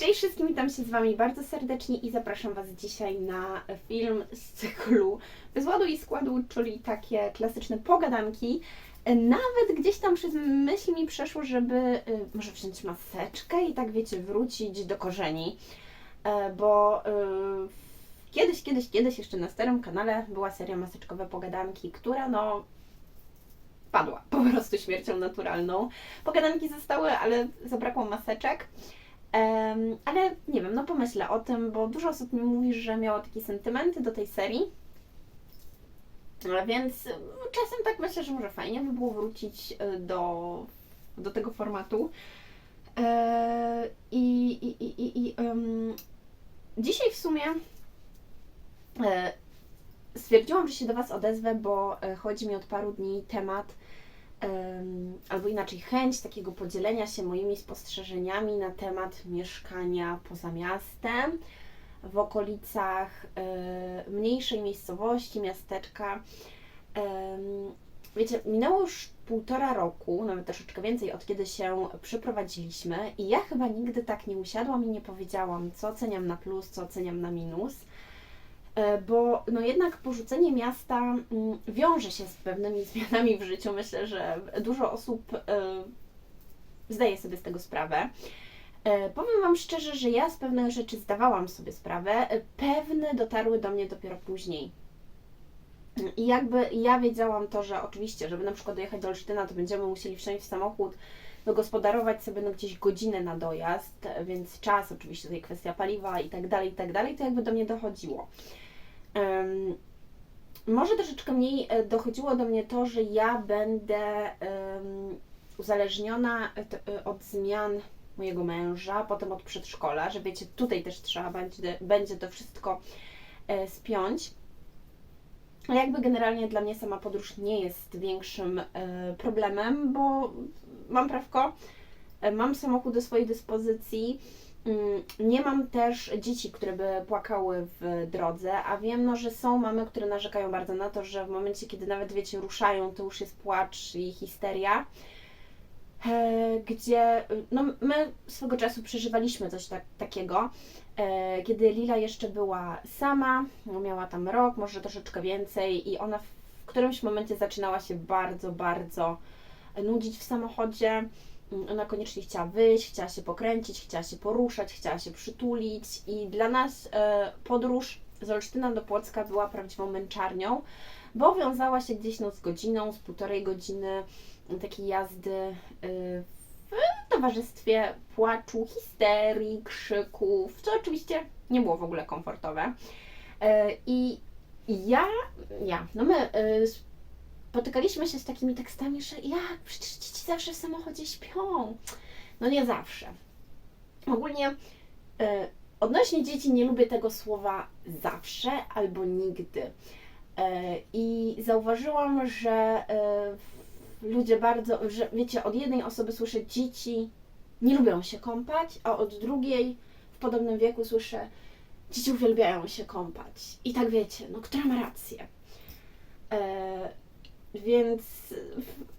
Cześć wszystkim, witam się z Wami bardzo serdecznie i zapraszam Was dzisiaj na film z cyklu Bez ładu i składu, czyli takie klasyczne pogadanki. Nawet gdzieś tam przez myśl mi przeszło, żeby y, może wziąć maseczkę i tak wiecie, wrócić do korzeni, E, bo y, kiedyś, kiedyś, kiedyś jeszcze na starym kanale była seria maseczkowe pogadanki, która no padła po prostu śmiercią naturalną. Pogadanki zostały, ale zabrakło maseczek. Em, ale nie wiem, no pomyślę o tym, bo dużo osób mi mówi, że miało takie sentymenty do tej serii. Więc y, czasem tak myślę, że może fajnie by było wrócić y, do, do tego formatu. E, I, i, i, i, i em, dzisiaj w sumie e, stwierdziłam, że się do Was odezwę, bo e, chodzi mi od paru dni temat em, albo inaczej chęć takiego podzielenia się moimi spostrzeżeniami na temat mieszkania poza miastem, w okolicach e, mniejszej miejscowości, miasteczka. Wiecie, minęło już półtora roku, nawet troszeczkę więcej, od kiedy się przyprowadziliśmy i ja chyba nigdy tak nie usiadłam i nie powiedziałam, co oceniam na plus, co oceniam na minus. E, bo no jednak porzucenie miasta mm, wiąże się z pewnymi zmianami w życiu. Myślę, że dużo osób e, zdaje sobie z tego sprawę. E, Powiem Wam szczerze, że ja z pewnych rzeczy zdawałam sobie sprawę, pewne dotarły do mnie dopiero później. I jakby ja wiedziałam to, że oczywiście, żeby na przykład dojechać do Olsztyna, to będziemy musieli wsiąść w samochód, wygospodarować sobie no gdzieś godzinę na dojazd, więc czas, oczywiście tutaj kwestia paliwa i tak dalej, i tak dalej, to jakby do mnie dochodziło. Może troszeczkę mniej e, dochodziło do mnie to, że ja będę uzależniona e, e, od zmian mojego męża, potem od przedszkola, że wiecie, tutaj też trzeba będzie, będzie to wszystko spiąć. A jakby generalnie dla mnie sama podróż nie jest większym problemem, bo mam prawko, mam samochód do swojej dyspozycji, nie mam też dzieci, które by płakały w drodze, a wiem, no, że są mamy, które narzekają bardzo na to, że w momencie, kiedy nawet wiecie, ruszają, to już jest płacz i histeria. E, gdzie no, my swego czasu przeżywaliśmy coś tak, takiego, e, kiedy Lila jeszcze była sama, no, miała tam rok, może troszeczkę więcej i ona w którymś momencie zaczynała się bardzo, bardzo nudzić w samochodzie. Mm, Ona koniecznie chciała wyjść, chciała się pokręcić, chciała się poruszać, chciała się przytulić i dla nas e, podróż z Olsztyna do Płocka była prawdziwą męczarnią, bo wiązała się gdzieś no, z godziną, z półtorej godziny takiej jazdy y, w towarzystwie płaczu, histerii, krzyków, co oczywiście nie było w ogóle komfortowe. E, I ja, ja, no my y, spotykaliśmy się z takimi tekstami, że jak, przecież dzieci zawsze w samochodzie śpią. No nie zawsze. Ogólnie y, odnośnie dzieci nie lubię tego słowa zawsze albo nigdy. E, I zauważyłam, że e, ludzie bardzo, że wiecie, od jednej osoby słyszę dzieci nie lubią się kąpać, a od drugiej w podobnym wieku słyszę dzieci uwielbiają się kąpać. I tak wiecie, no która ma rację. E, więc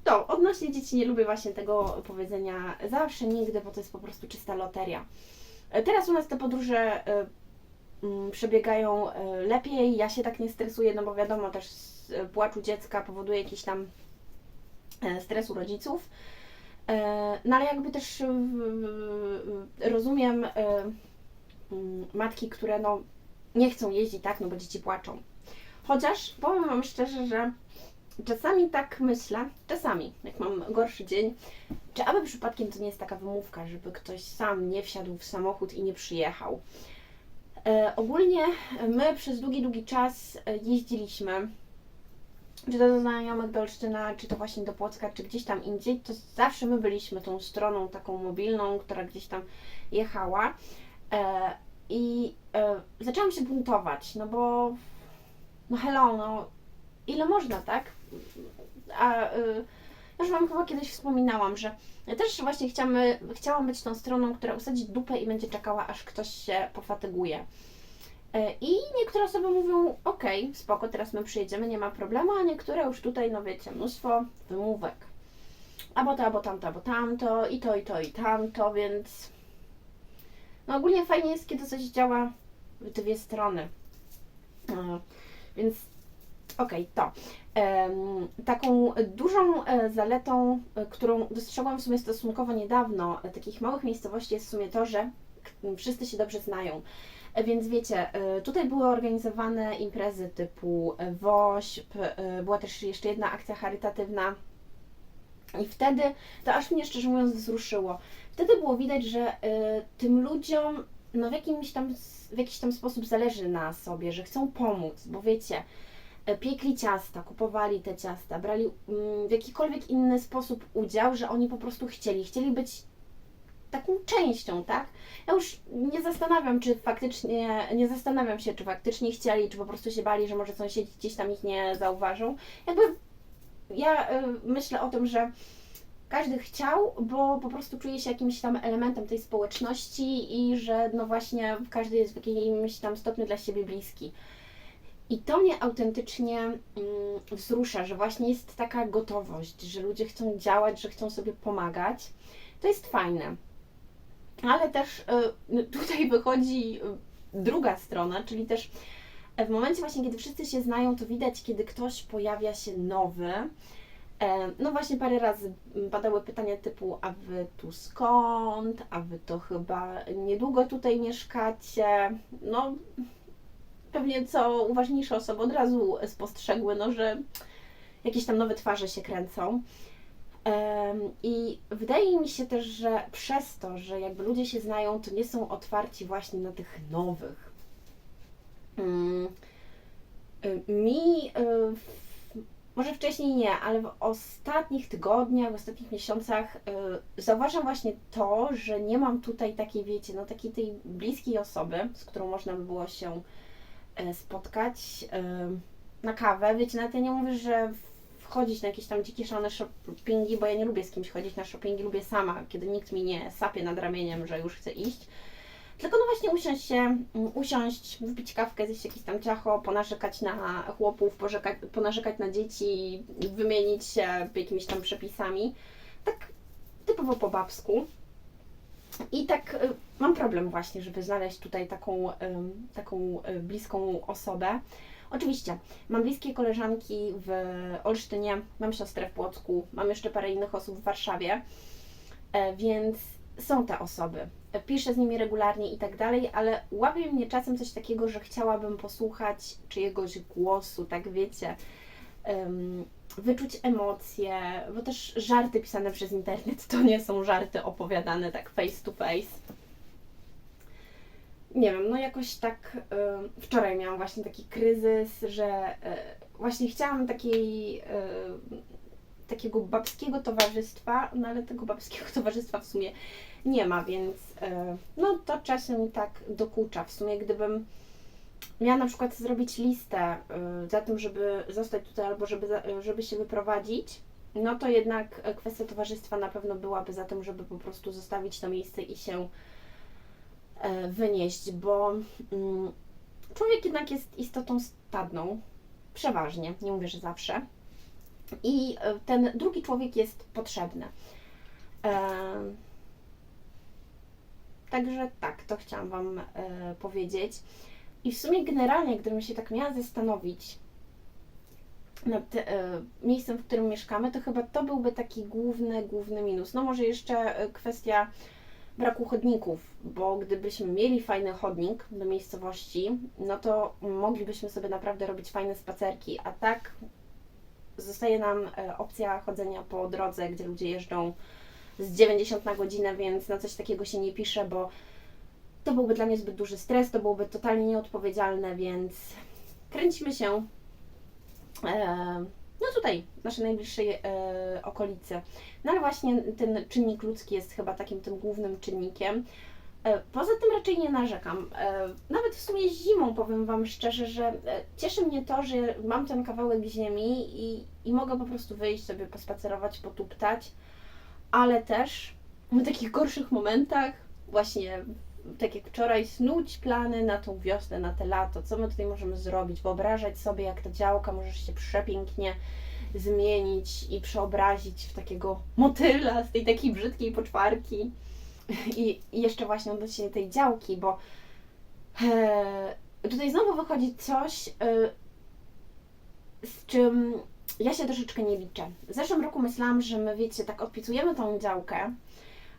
to, odnośnie dzieci nie lubię właśnie tego powiedzenia zawsze, nigdy, bo to jest po prostu czysta loteria. E, Teraz u nas te podróże e, mm, przebiegają e, lepiej, ja się tak nie stresuję, no bo wiadomo też płaczu dziecka powoduje jakiś tam stres u rodziców. No ale jakby też rozumiem mm, matki, które no nie chcą jeździć, tak, no bo dzieci płaczą. Chociaż powiem Wam szczerze, że czasami tak myślę, czasami, jak mam gorszy dzień, czy aby przypadkiem to nie jest taka wymówka, żeby ktoś sam nie wsiadł w samochód i nie przyjechał. E, ogólnie my przez długi, długi czas jeździliśmy, czy to do znajomych do Olsztyna, czy to właśnie do Płocka, czy gdzieś tam indziej, to zawsze my byliśmy tą stroną taką mobilną, która gdzieś tam jechała. E, I e, zaczęłam się buntować, no bo no hello, no ile można, tak? A y, już Wam chyba kiedyś wspominałam, że ja też właśnie chciamy, chciałam być tą stroną, która usadzi dupę i będzie czekała, aż ktoś się pofatyguje. E, I niektóre osoby mówią, okej, spoko, teraz my przyjedziemy, nie ma problemu, a niektóre już tutaj, no wiecie, mnóstwo wymówek. Albo to, albo tamto, albo tamto, i to, i to, i tamto, więc No ogólnie fajnie jest, kiedy coś działa w dwie strony. E, Więc okej, to. Em, taką dużą e, zaletą, e, którą dostrzegłam w sumie stosunkowo niedawno, e, takich małych miejscowości jest w sumie to, że wszyscy się dobrze znają. Więc wiecie, tutaj były organizowane imprezy typu WOŚP, była też jeszcze jedna akcja charytatywna. I wtedy to aż mnie szczerze mówiąc wzruszyło. Wtedy było widać, że tym ludziom no w, jakimś tam, w jakiś tam sposób zależy na sobie, że chcą pomóc, bo wiecie, piekli ciasta, kupowali te ciasta, brali mm, w jakikolwiek inny sposób udział, że oni po prostu chcieli, chcieli być taką częścią, tak? Ja już nie zastanawiam, czy faktycznie, nie zastanawiam się, czy faktycznie chcieli, czy po prostu się bali, że może sąsiedzi gdzieś tam ich nie zauważą. Jakby ja y, myślę o tym, że każdy chciał, bo po prostu czuje się jakimś tam elementem tej społeczności i że no właśnie każdy jest w jakimś tam stopniu dla siebie bliski. I to mnie autentycznie mm, wzrusza, że właśnie jest taka gotowość, że ludzie chcą działać, że chcą sobie pomagać. To jest fajne. Ale też y, tutaj wychodzi y, druga strona, czyli też w momencie właśnie, kiedy wszyscy się znają, to widać, kiedy ktoś pojawia się nowy. E, No właśnie parę razy padały pytania typu, a wy tu skąd? A wy to chyba niedługo tutaj mieszkacie? No pewnie co uważniejsze osoby od razu spostrzegły, no że jakieś tam nowe twarze się kręcą. I wydaje mi się też, że przez to, że jakby ludzie się znają, to nie są otwarci właśnie na tych nowych. Mm, Mi w- może wcześniej nie, ale w ostatnich tygodniach, w ostatnich miesiącach y, zauważam właśnie to, że nie mam tutaj takiej, wiecie, no takiej tej bliskiej osoby, z którą można by było się e, spotkać y, na kawę. Wiecie, nawet ja nie mówię, że wchodzić na jakieś tam dzikie szalone shoppingi, bo ja nie lubię z kimś chodzić na shoppingi, lubię sama, kiedy nikt mi nie sapie nad ramieniem, że już chce iść. Tylko no właśnie usiąść się, mm, usiąść, wypić kawkę, zjeść jakieś tam ciacho, ponarzekać na chłopów, ponarzekać na dzieci, wymienić się jakimiś tam przepisami. Tak typowo po babsku. I tak y, mam problem właśnie, żeby znaleźć tutaj taką, taką y, bliską osobę. Oczywiście, mam bliskie koleżanki w Olsztynie, mam siostrę w Płocku, mam jeszcze parę innych osób w Warszawie, e, więc są te osoby. Piszę z nimi regularnie i tak dalej, ale łapie mnie czasem coś takiego, że chciałabym posłuchać czyjegoś głosu, tak wiecie, wyczuć emocje, bo też żarty pisane przez internet to nie są żarty opowiadane tak face to face. Nie wiem, no jakoś tak y, wczoraj miałam właśnie taki kryzys, że y, właśnie chciałam takiej, y, takiego babskiego towarzystwa, no ale tego babskiego towarzystwa w sumie nie ma, więc y, no to czasem mi tak dokucza. W sumie gdybym miała na przykład zrobić listę y, za tym, żeby zostać tutaj albo żeby, y, żeby się wyprowadzić, no to jednak y, kwestia towarzystwa na pewno byłaby za tym, żeby po prostu zostawić to miejsce i się e, wynieść, bo mm, człowiek jednak jest istotą stadną, przeważnie, nie mówię, że zawsze. I e, ten drugi człowiek jest potrzebny. E, Także tak, to chciałam Wam powiedzieć. I w sumie generalnie, gdybym się tak miała zastanowić nad e, miejscem, w którym mieszkamy, to chyba to byłby taki główny, główny minus. No może jeszcze e, kwestia braku chodników, bo gdybyśmy mieli fajny chodnik do miejscowości, no to moglibyśmy sobie naprawdę robić fajne spacerki, a tak zostaje nam e, opcja chodzenia po drodze, gdzie ludzie jeżdżą z 90 na godzinę, więc na coś takiego się nie pisze, bo to byłby dla mnie zbyt duży stres, to byłoby totalnie nieodpowiedzialne, więc kręcimy się e, no tutaj, w naszej najbliższej e, okolicy. No ale właśnie ten czynnik ludzki jest chyba takim tym głównym czynnikiem. E, Poza tym raczej nie narzekam. Nawet w sumie zimą powiem Wam szczerze, że cieszy mnie to, że mam ten kawałek ziemi i, i mogę po prostu wyjść sobie pospacerować, potuptać, ale też w takich gorszych momentach właśnie tak jak wczoraj, snuć plany na tą wiosnę, na te lato, co my tutaj możemy zrobić, wyobrażać sobie, jak ta działka może się przepięknie zmienić i przeobrazić w takiego motyla z tej takiej brzydkiej poczwarki. I, jeszcze właśnie odnośnie tej działki, bo e, tutaj znowu wychodzi coś, e, z czym ja się troszeczkę nie liczę. W zeszłym roku myślałam, że my, wiecie, tak odpisujemy tą działkę,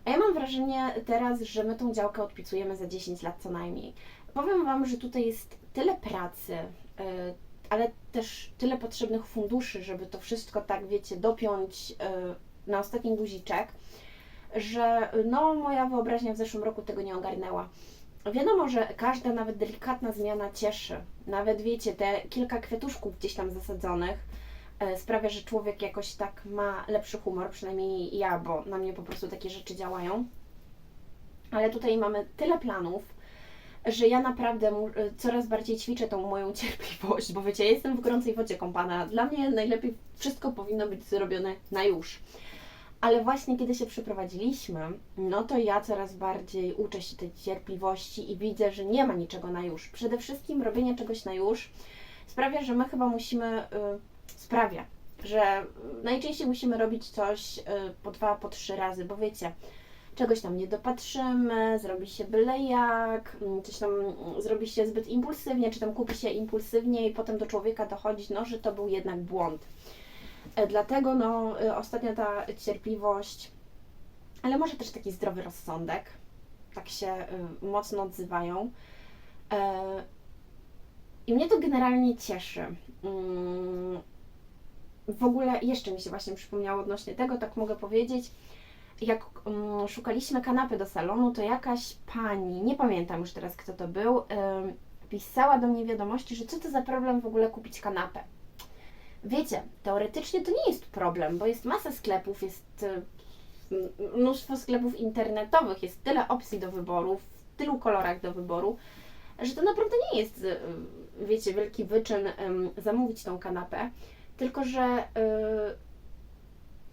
a ja mam wrażenie teraz, że my tą działkę odpisujemy za 10 lat co najmniej. Powiem Wam, że tutaj jest tyle pracy, y, ale też tyle potrzebnych funduszy, żeby to wszystko tak, wiecie, dopiąć y, na ostatni guziczek, że no, moja wyobraźnia w zeszłym roku tego nie ogarnęła. Wiadomo, że każda nawet delikatna zmiana cieszy. Nawet wiecie, te kilka kwiatuszków gdzieś tam zasadzonych sprawia, że człowiek jakoś tak ma lepszy humor, przynajmniej ja, bo na mnie po prostu takie rzeczy działają. Ale tutaj mamy tyle planów, że ja naprawdę e, coraz bardziej ćwiczę tą moją cierpliwość, bo wiecie, ja jestem w gorącej wodzie kąpana. Dla mnie najlepiej wszystko powinno być zrobione na już. Ale właśnie kiedy się przeprowadziliśmy, no to ja coraz bardziej uczę się tej cierpliwości i widzę, że nie ma niczego na już. Przede wszystkim robienie czegoś na już sprawia, że my chyba musimy, y, sprawia, że najczęściej musimy robić coś y, po dwa, po trzy razy, bo wiecie, czegoś tam nie dopatrzymy, zrobi się byle jak, mm, coś tam mm, zrobi się zbyt impulsywnie, czy tam kupi się impulsywnie i potem do człowieka dochodzi, no, że to był jednak błąd. E, Dlatego no, y, ostatnio ta cierpliwość, ale może też taki zdrowy rozsądek, tak się y, mocno odzywają. E, I mnie to generalnie cieszy. W ogóle jeszcze mi się właśnie przypomniało odnośnie tego, tak mogę powiedzieć, jak mm, szukaliśmy kanapy do salonu, to jakaś pani, nie pamiętam już teraz kto to był, ym, pisała do mnie wiadomości, że co to za problem w ogóle kupić kanapę. Wiecie, teoretycznie to nie jest problem, bo jest masa sklepów, jest y, mnóstwo sklepów internetowych, jest tyle opcji do wyboru, w tylu kolorach do wyboru, że to naprawdę nie jest, y, wiecie, wielki wyczyn ym, zamówić tą kanapę, tylko że y,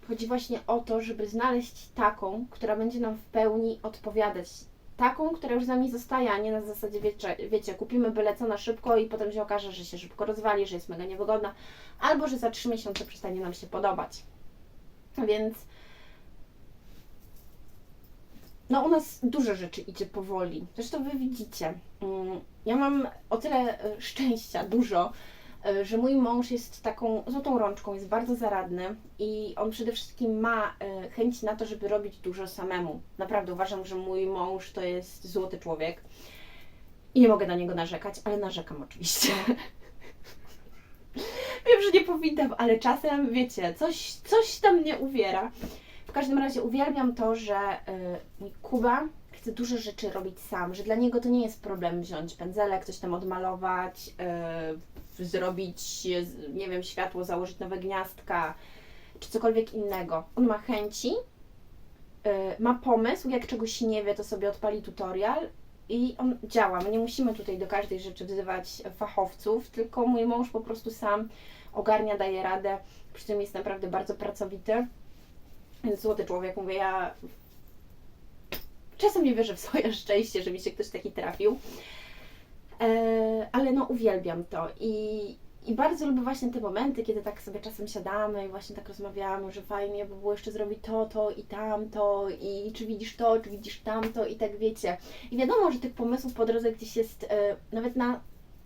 chodzi właśnie o to, żeby znaleźć taką, która będzie nam w pełni odpowiadać. Taką, która już z nami zostaje, a nie na zasadzie, wiecie, wiecie, kupimy byle co na szybko i potem się okaże, że się szybko rozwali, że jest mega niewygodna, albo że za trzy miesiące przestanie nam się podobać. Więc no u nas dużo rzeczy idzie powoli. Zresztą Wy widzicie. Mm, Ja mam o tyle e, szczęścia dużo, że mój mąż jest taką złotą rączką, jest bardzo zaradny i on przede wszystkim ma e, chęć na to, żeby robić dużo samemu. Naprawdę uważam, że mój mąż to jest złoty człowiek i nie mogę na niego narzekać, ale narzekam oczywiście. Wiem, że nie powinnam, ale czasem, wiecie, coś, coś tam mnie uwiera. W każdym razie uwielbiam to, że y, mój Kuba chce dużo rzeczy robić sam, że dla niego to nie jest problem wziąć pędzelek, coś tam odmalować, y, zrobić, nie wiem, światło, założyć nowe gniazdka, czy cokolwiek innego. On ma chęci, y, ma pomysł, jak czegoś nie wie, to sobie odpali tutorial i on działa. My nie musimy tutaj do każdej rzeczy wzywać fachowców, tylko mój mąż po prostu sam ogarnia, daje radę, przy tym jest naprawdę bardzo pracowity. Złoty człowiek, mówię, ja czasem nie wierzę w swoje szczęście, że mi się ktoś taki trafił. E, ale no uwielbiam to i, i bardzo lubię właśnie te momenty, kiedy tak sobie czasem siadamy i właśnie tak rozmawiamy, że fajnie by było jeszcze zrobić to, to i tamto i czy widzisz to, czy widzisz tamto i tak wiecie. I wiadomo, że tych pomysłów po drodze gdzieś jest e, nawet na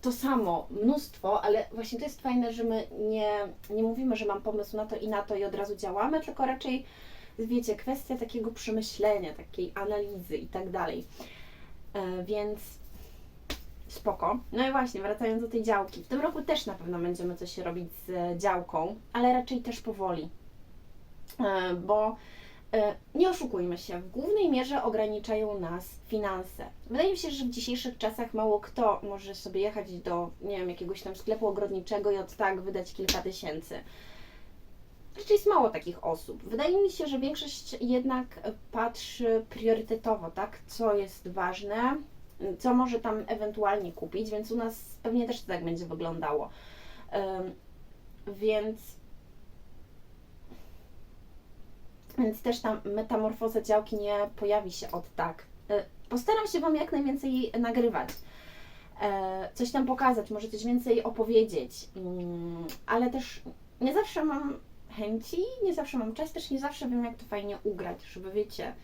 to samo, mnóstwo, ale właśnie to jest fajne, że my nie, nie mówimy, że mam pomysł na to i na to i od razu działamy, tylko raczej, wiecie, kwestia takiego przemyślenia, takiej analizy i tak dalej. E, Więc spoko. No i właśnie, wracając do tej działki. W tym roku też na pewno będziemy coś robić z e, działką, ale raczej też powoli. E, Bo nie oszukujmy się, w głównej mierze ograniczają nas finanse. Wydaje mi się, że w dzisiejszych czasach mało kto może sobie jechać do, nie wiem, jakiegoś tam sklepu ogrodniczego i od tak wydać kilka tysięcy. Raczej jest mało takich osób. Wydaje mi się, że większość jednak patrzy priorytetowo, tak? Co jest ważne, co może tam ewentualnie kupić, więc u nas pewnie też tak będzie wyglądało. Więc Więc też ta metamorfoza działki nie pojawi się od tak. E, Postaram się Wam jak najwięcej nagrywać. E, Coś tam pokazać, może coś więcej opowiedzieć, Mm, ale też nie zawsze mam chęci, nie zawsze mam czas, też nie zawsze wiem, jak to fajnie ugrać, żeby wiecie,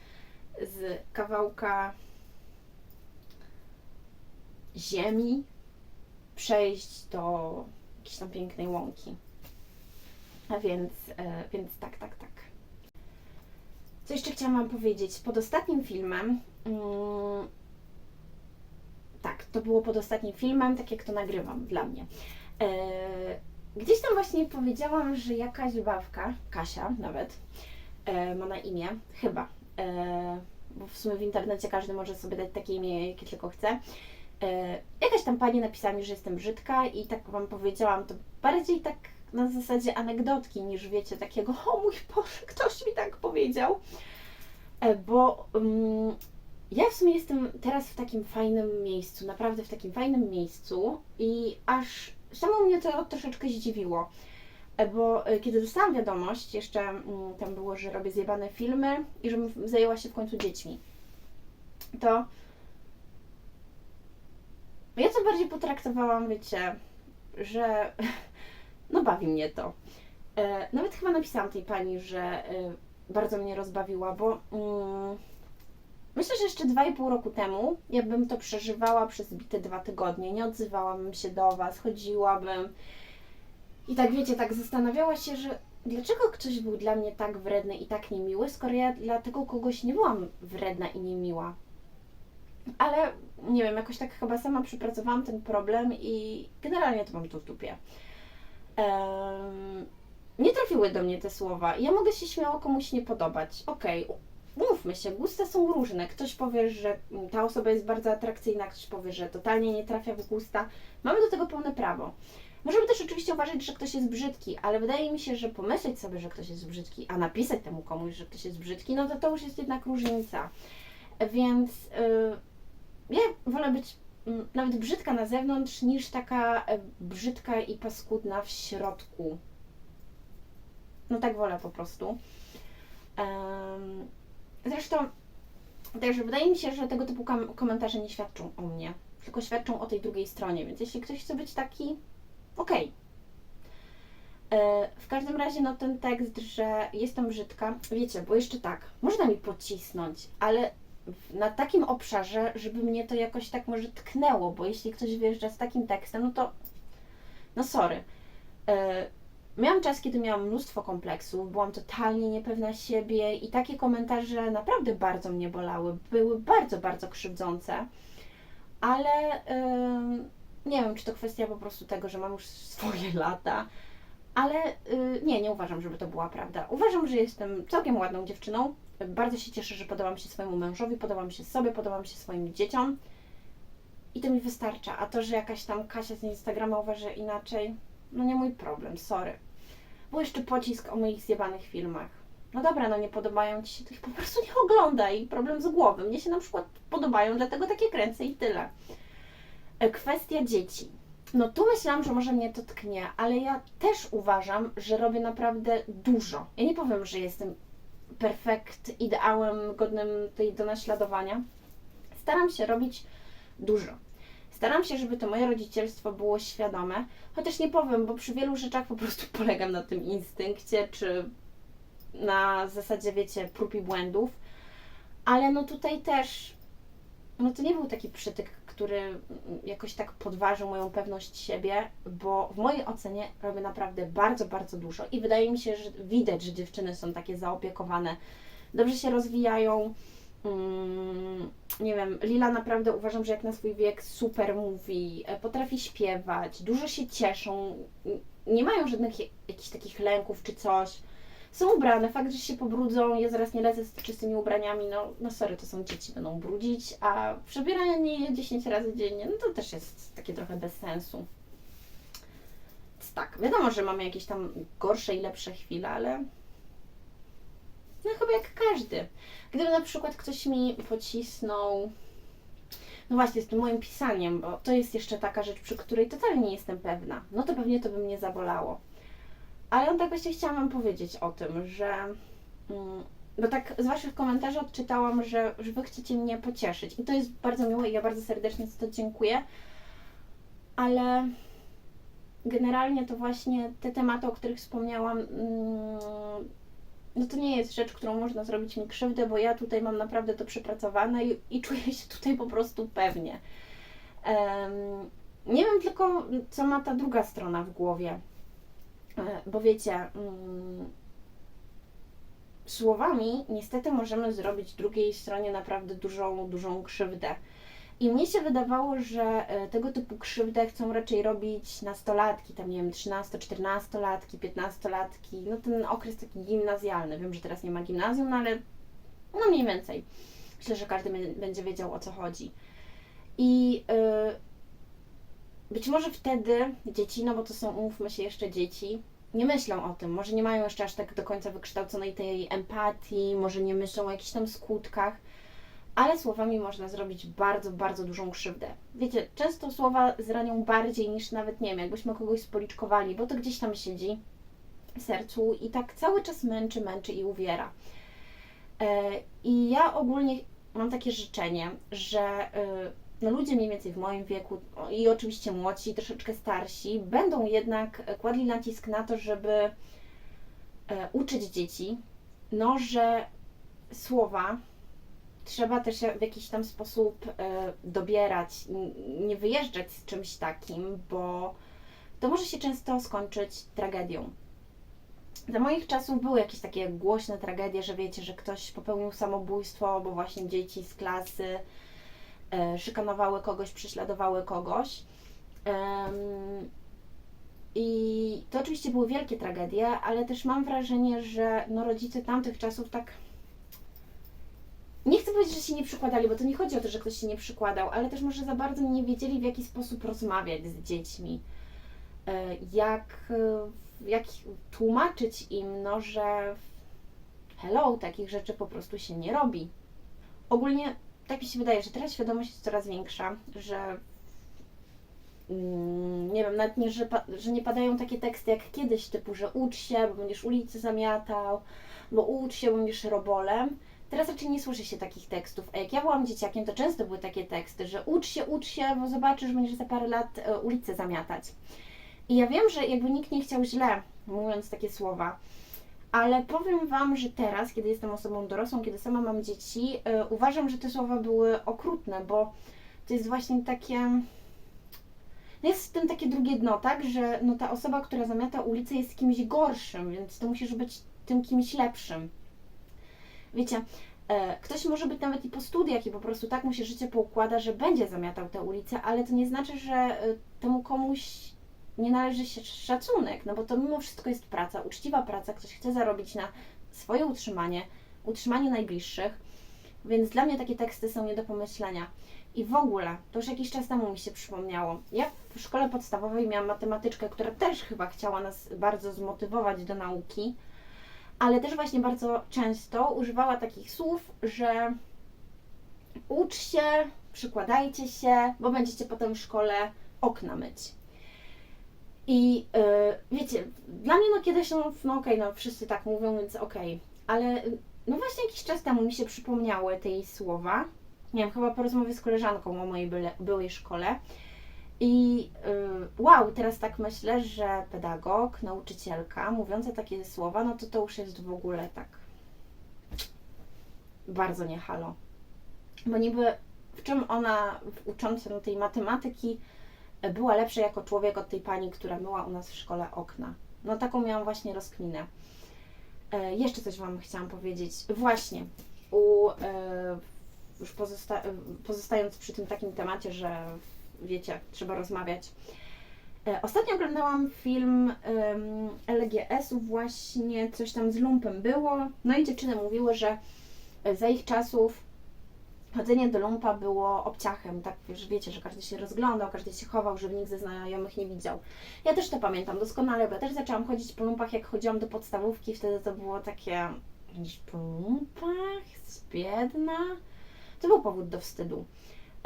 z kawałka ziemi przejść do jakiejś tam pięknej łąki. A więc, e, więc tak, tak, tak. Co jeszcze chciałam Wam powiedzieć? Pod ostatnim filmem, mm, tak, to było pod ostatnim filmem, tak jak to nagrywam dla mnie. E, gdzieś tam właśnie powiedziałam, że jakaś bawka, Kasia nawet, e, ma na imię, chyba, e, bo w sumie w internecie każdy może sobie dać takie imię, jakie tylko chce. E, jakaś tam pani napisała mi, że jestem brzydka i tak Wam powiedziałam, to bardziej tak na zasadzie anegdotki niż wiecie, takiego o mój Boże, ktoś mi tak powiedział. E, bo mm, ja w sumie jestem teraz w takim fajnym miejscu, naprawdę w takim fajnym miejscu i aż samo mnie to troszeczkę zdziwiło. E, Bo e, kiedy dostałam wiadomość, jeszcze mm, tam było, że robię zjebane filmy i żebym zajęła się w końcu dziećmi, to ja to bardziej potraktowałam, wiecie, że no bawi mnie to. E, Nawet chyba napisałam tej pani, że bardzo mnie rozbawiła, bo mm, myślę, że jeszcze 2,5 roku temu, jakbym to przeżywała przez bite dwa tygodnie, nie odzywałabym się do Was, chodziłabym i tak wiecie, tak zastanawiała się, że dlaczego ktoś był dla mnie tak wredny i tak niemiły, skoro ja dla tego kogoś nie byłam wredna i niemiła. Ale nie wiem, jakoś tak chyba sama przepracowałam ten problem i generalnie to mam tu w dupie. Em, nie trafiły do mnie te słowa. Ja mogę się śmiało komuś nie podobać. Okej, mówmy się, gusta są różne. Ktoś powie, że ta osoba jest bardzo atrakcyjna, ktoś powie, że totalnie nie trafia w gusta. Mamy do tego pełne prawo. Możemy też oczywiście uważać, że ktoś jest brzydki, ale wydaje mi się, że pomyśleć sobie, że ktoś jest brzydki, a napisać temu komuś, że ktoś jest brzydki, no to to już jest jednak różnica. Więc yy, ja wolę być mm, nawet brzydka na zewnątrz, niż taka e, brzydka i paskudna w środku. No tak wolę po prostu. Em, zresztą, także wydaje mi się, że tego typu kom- komentarze nie świadczą o mnie, tylko świadczą o tej drugiej stronie, więc jeśli ktoś chce być taki, okej. E, W każdym razie, no ten tekst, że jestem brzydka, wiecie, bo jeszcze tak, można mi pocisnąć, ale na takim obszarze, żeby mnie to jakoś tak może tknęło, bo jeśli ktoś wyjeżdża z takim tekstem, no to, no sorry. Miałam czas, kiedy miałam mnóstwo kompleksów, byłam totalnie niepewna siebie i takie komentarze naprawdę bardzo mnie bolały. Były bardzo, bardzo krzywdzące, ale ym, nie wiem, czy to kwestia po prostu tego, że mam już swoje lata, ale y, nie, nie uważam, żeby to była prawda. Uważam, że jestem całkiem ładną dziewczyną. Bardzo się cieszę, że podobam się swojemu mężowi, podobam się sobie, podobam się swoim dzieciom. I to mi wystarcza. A to, że jakaś tam Kasia z Instagrama uważa inaczej, no nie mój problem, sorry. Był jeszcze pocisk o moich zjebanych filmach. No dobra, no nie podobają Ci się, to ich po prostu nie oglądaj. Problem z głowy. Mnie się na przykład podobają, dlatego takie kręcę i tyle. E, Kwestia dzieci. No tu myślałam, że może mnie to tknie, ale ja też uważam, że robię naprawdę dużo. Ja nie powiem, że jestem perfekt, ideałem godnym tej do naśladowania. Staram się robić dużo. Staram się, żeby to moje rodzicielstwo było świadome, chociaż nie powiem, bo przy wielu rzeczach po prostu polegam na tym instynkcie, czy na zasadzie, wiecie, prób i błędów, ale no tutaj też, no to nie był taki przytyk, który jakoś tak podważył moją pewność siebie, bo w mojej ocenie robię naprawdę bardzo, bardzo dużo. I wydaje mi się, że widać, że dziewczyny są takie zaopiekowane, dobrze się rozwijają, Mm, nie wiem, Lila naprawdę uważam, że jak na swój wiek super mówi, e, potrafi śpiewać, dużo się cieszą, nie mają żadnych jakichś takich lęków czy coś. Są ubrane, fakt, że się pobrudzą, ja zaraz nie lecę z czystymi ubraniami, no, no sorry, to są dzieci, będą brudzić, a przebieranie je 10 razy dziennie, no to też jest takie trochę bez sensu. Więc tak, wiadomo, że mamy jakieś tam gorsze i lepsze chwile, ale no chyba jak każdy. Gdyby na przykład ktoś mi pocisnął, no właśnie z tym moim pisaniem, bo to jest jeszcze taka rzecz, przy której totalnie nie jestem pewna, no to pewnie to by mnie zabolało. Ale tak właśnie chciałam Wam powiedzieć o tym, że. mm, Bo tak z Waszych komentarzy odczytałam, że, że Wy chcecie mnie pocieszyć. I to jest bardzo miłe i ja bardzo serdecznie za to dziękuję. Ale generalnie to właśnie te tematy, o których wspomniałam, mm, no to nie jest rzecz, którą można zrobić mi krzywdę, bo ja tutaj mam naprawdę to przepracowane i, i czuję się tutaj po prostu pewnie. Em, nie wiem tylko, co ma ta druga strona w głowie. E, Bo wiecie, mm, słowami niestety możemy zrobić drugiej stronie naprawdę dużą, dużą krzywdę. I mnie się wydawało, że e, tego typu krzywdę chcą raczej robić nastolatki, tam nie wiem, 13, 14-latki, 15-latki, no ten okres taki gimnazjalny. Wiem, że teraz nie ma gimnazjum, no ale no mniej więcej. Myślę, że każdy bę- będzie wiedział o co chodzi. I y, być może wtedy dzieci, no bo to są, umówmy się, jeszcze dzieci, nie myślą o tym. Może nie mają jeszcze aż tak do końca wykształconej tej empatii, może nie myślą o jakichś tam skutkach, ale słowami można zrobić bardzo, bardzo dużą krzywdę. Wiecie, często słowa zranią bardziej niż nawet, nie wiem, jakbyśmy kogoś spoliczkowali, bo to gdzieś tam siedzi w sercu i tak cały czas męczy, męczy i uwiera. E, I ja ogólnie mam takie życzenie, że e, no ludzie mniej więcej w moim wieku i oczywiście młodsi, troszeczkę starsi, będą jednak kładli nacisk na to, żeby e, uczyć dzieci, no, że słowa trzeba też w jakiś tam sposób e, dobierać, nie wyjeżdżać z czymś takim, bo to może się często skończyć tragedią. Za moich czasów były jakieś takie głośne tragedie, że wiecie, że ktoś popełnił samobójstwo, bo właśnie dzieci z klasy e, szykanowały kogoś, prześladowały kogoś. I to oczywiście były wielkie tragedie, ale też mam wrażenie, że no, rodzice tamtych czasów tak. Chcę powiedzieć, że się nie przykładali, bo to nie chodzi o to, że ktoś się nie przykładał, ale też może za bardzo nie wiedzieli, w jaki sposób rozmawiać z dziećmi. E, Jak, e, jak tłumaczyć im, no, że hello, takich rzeczy po prostu się nie robi. Ogólnie tak mi się wydaje, że teraz świadomość jest coraz większa, że mm, nie wiem, nawet nie, że, że nie padają takie teksty jak kiedyś, typu, że ucz się, bo będziesz ulicy zamiatał, bo ucz się, bo będziesz robolem. Teraz raczej nie słyszy się takich tekstów. A jak ja byłam dzieciakiem, to często były takie teksty, że ucz się, ucz się, bo zobaczysz, będziesz za parę lat e, ulicę zamiatać. I ja wiem, że jakby nikt nie chciał źle, mówiąc takie słowa, ale powiem Wam, że teraz, kiedy jestem osobą dorosłą, kiedy sama mam dzieci, y, uważam, że te słowa były okrutne, bo to jest właśnie takie. No jest w tym takie drugie dno, tak? Że no ta osoba, która zamiata ulicę, jest kimś gorszym, więc to musisz być tym kimś lepszym. Wiecie, e, ktoś może być nawet i po studiach i po prostu tak mu się życie poukłada, że będzie zamiatał tę ulicę, ale to nie znaczy, że e, temu komuś nie należy się szacunek, no bo to mimo wszystko jest praca, uczciwa praca, ktoś chce zarobić na swoje utrzymanie, utrzymanie najbliższych, więc dla mnie takie teksty są nie do pomyślenia. I w ogóle, to już jakiś czas temu mi się przypomniało, ja w szkole podstawowej miałam matematyczkę, która też chyba chciała nas bardzo zmotywować do nauki, ale też właśnie bardzo często używała takich słów, że ucz się, przykładajcie się, bo będziecie potem w szkole okna myć. I y, wiecie, dla mnie no kiedyś, no, no okej, no wszyscy tak mówią, więc okej, ale y, no właśnie jakiś czas temu mi się przypomniały te jej słowa, nie wiem, chyba po rozmowie z koleżanką o mojej byle, byłej szkole i y, wow, teraz tak myślę, że pedagog, nauczycielka mówiąca takie słowa, no to to już jest w ogóle tak bardzo nie halo. Bo niby w czym ona, w- ucząc się tej matematyki, była lepsza jako człowiek od tej pani, która myła u nas w szkole okna. No taką miałam właśnie rozkminę. E, jeszcze coś Wam chciałam powiedzieć. Właśnie, u, e, już pozosta- e, pozostając przy tym takim temacie, że wiecie, trzeba rozmawiać. E, ostatnio oglądałam film em, LGS-u, właśnie coś tam z lumpem było. No i dziewczyny mówiły, że e, za ich czasów chodzenie do lumpa było obciachem, tak że wiecie, że każdy się rozglądał, każdy się chował, żeby nikt ze znajomych nie widział. Ja też to pamiętam doskonale, bo ja też zaczęłam chodzić po lumpach, jak chodziłam do podstawówki, wtedy to było takie, po lumpach, biedna. To był powód do wstydu.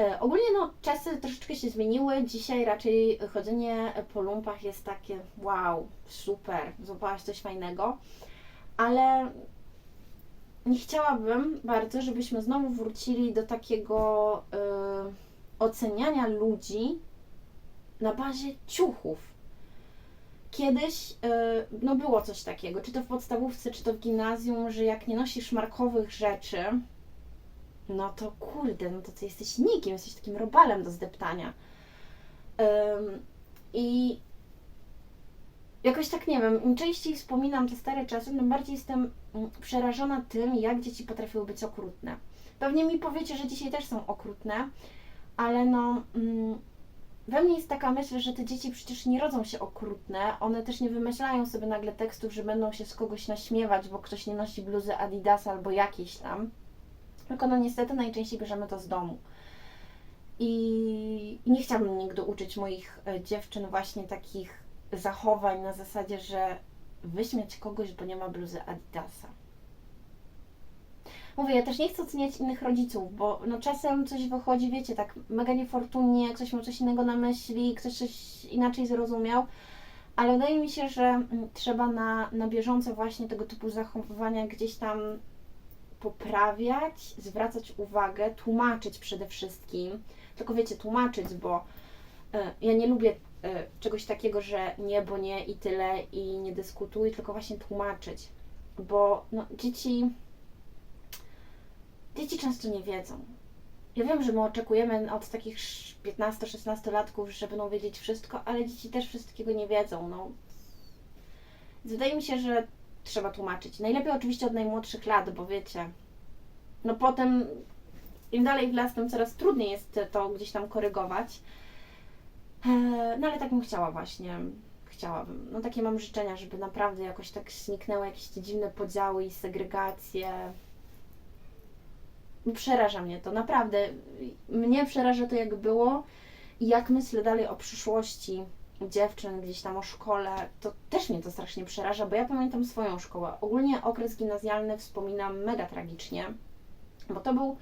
E, ogólnie no, czasy troszeczkę się zmieniły, dzisiaj raczej chodzenie po lumpach jest takie wow, super, złapałaś coś fajnego, ale nie chciałabym bardzo, żebyśmy znowu wrócili do takiego y, oceniania ludzi na bazie ciuchów. kiedyś y, no było coś takiego, czy to w podstawówce, czy to w gimnazjum, że jak nie nosisz markowych rzeczy, no to kurde, no to ty jesteś nikim, jesteś takim robalem do zdeptania. Ym, I jakoś tak nie wiem, im częściej wspominam te stare czasy, tym bardziej jestem mm, przerażona tym, jak dzieci potrafiły być okrutne. Pewnie mi powiecie, że dzisiaj też są okrutne, ale no. Mm, we mnie jest taka myśl, że te dzieci przecież nie rodzą się okrutne, one też nie wymyślają sobie nagle tekstów, że będą się z kogoś naśmiewać, bo ktoś nie nosi bluzy Adidasa albo jakiejś tam. Tylko no niestety najczęściej bierzemy to z domu. I, nie chciałabym nigdy uczyć moich e, dziewczyn właśnie takich zachowań na zasadzie, że wyśmiać kogoś, bo nie ma bluzy Adidasa. Mówię, ja też nie chcę oceniać innych rodziców, bo no czasem coś wychodzi, wiecie, tak mega niefortunnie, ktoś miał coś innego na myśli, ktoś coś inaczej zrozumiał, ale wydaje mi się, że mm, trzeba na, na bieżąco właśnie tego typu zachowania gdzieś tam poprawiać, zwracać uwagę, tłumaczyć przede wszystkim. Tylko wiecie, tłumaczyć, bo e, ja nie lubię e, czegoś takiego, że nie, bo nie i tyle i nie dyskutuj, tylko właśnie tłumaczyć, bo no, dzieci dzieci często nie wiedzą. Ja wiem, że my oczekujemy od takich 15-16 latków, że będą wiedzieć wszystko, ale dzieci też wszystkiego nie wiedzą. No. Więc wydaje mi się, że trzeba tłumaczyć. Najlepiej oczywiście od najmłodszych lat, bo wiecie, no potem im dalej w las, tym coraz trudniej jest to gdzieś tam korygować. Eee, No ale tak bym chciała właśnie. Chciałabym. No takie mam życzenia, żeby naprawdę jakoś tak zniknęły jakieś te dziwne podziały i segregacje. Przeraża mnie to, naprawdę. Mnie przeraża to, jak było i jak myślę dalej o przyszłości dziewczyn, gdzieś tam o szkole, to też mnie to strasznie przeraża, bo ja pamiętam swoją szkołę. Ogólnie okres gimnazjalny wspominam mega tragicznie, bo to był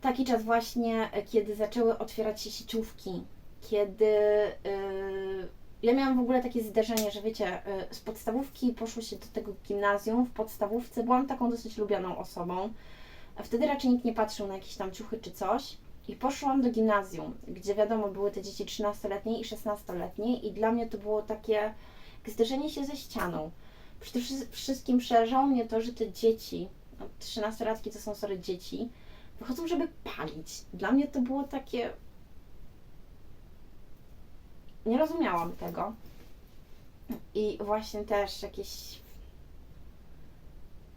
taki czas właśnie, kiedy zaczęły otwierać się sieciówki, kiedy yy, ja miałam w ogóle takie zderzenie, że wiecie, yy, z podstawówki poszło się do tego gimnazjum, w podstawówce byłam taką dosyć lubianą osobą, a wtedy raczej nikt nie patrzył na jakieś tam ciuchy czy coś. I poszłam do gimnazjum, gdzie wiadomo, były te dzieci 13-letnie i 16-letnie, i dla mnie to było takie zderzenie się ze ścianą. Przede wszy- wszystkim przerażało mnie to, że te dzieci, no, 13-latki to są sorry dzieci, wychodzą, żeby palić. Dla mnie to było takie. Nie rozumiałam tego. I właśnie też jakieś.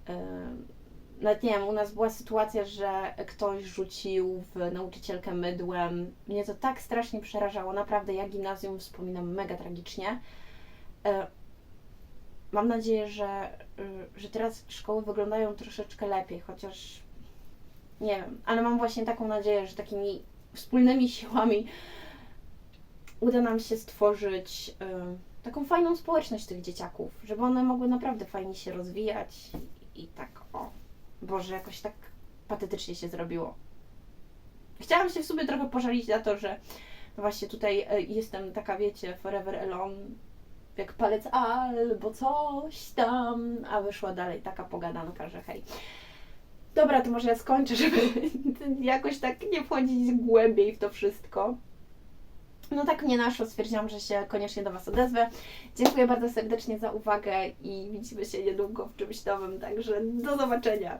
Yy, nawet nie wiem, u nas była sytuacja, że ktoś rzucił w nauczycielkę mydłem. Mnie to tak strasznie przerażało. Naprawdę, ja gimnazjum wspominam mega tragicznie. E, Mam nadzieję, że, y, że teraz szkoły wyglądają troszeczkę lepiej, chociaż nie wiem, ale mam właśnie taką nadzieję, że takimi wspólnymi siłami uda nam się stworzyć y, taką fajną społeczność tych dzieciaków, żeby one mogły naprawdę fajnie się rozwijać i tak o. Boże, jakoś tak patetycznie się zrobiło. Chciałam się w sumie trochę pożalić na to, że właśnie tutaj y, jestem taka, wiecie, forever alone, jak palec albo coś tam, a wyszła dalej taka pogadanka, że hej. Dobra, to może ja skończę, żeby jakoś tak nie wchodzić głębiej w to wszystko. No tak mnie naszło, stwierdziłam, że się koniecznie do Was odezwę. Dziękuję bardzo serdecznie za uwagę i widzimy się niedługo w czymś nowym, także do zobaczenia.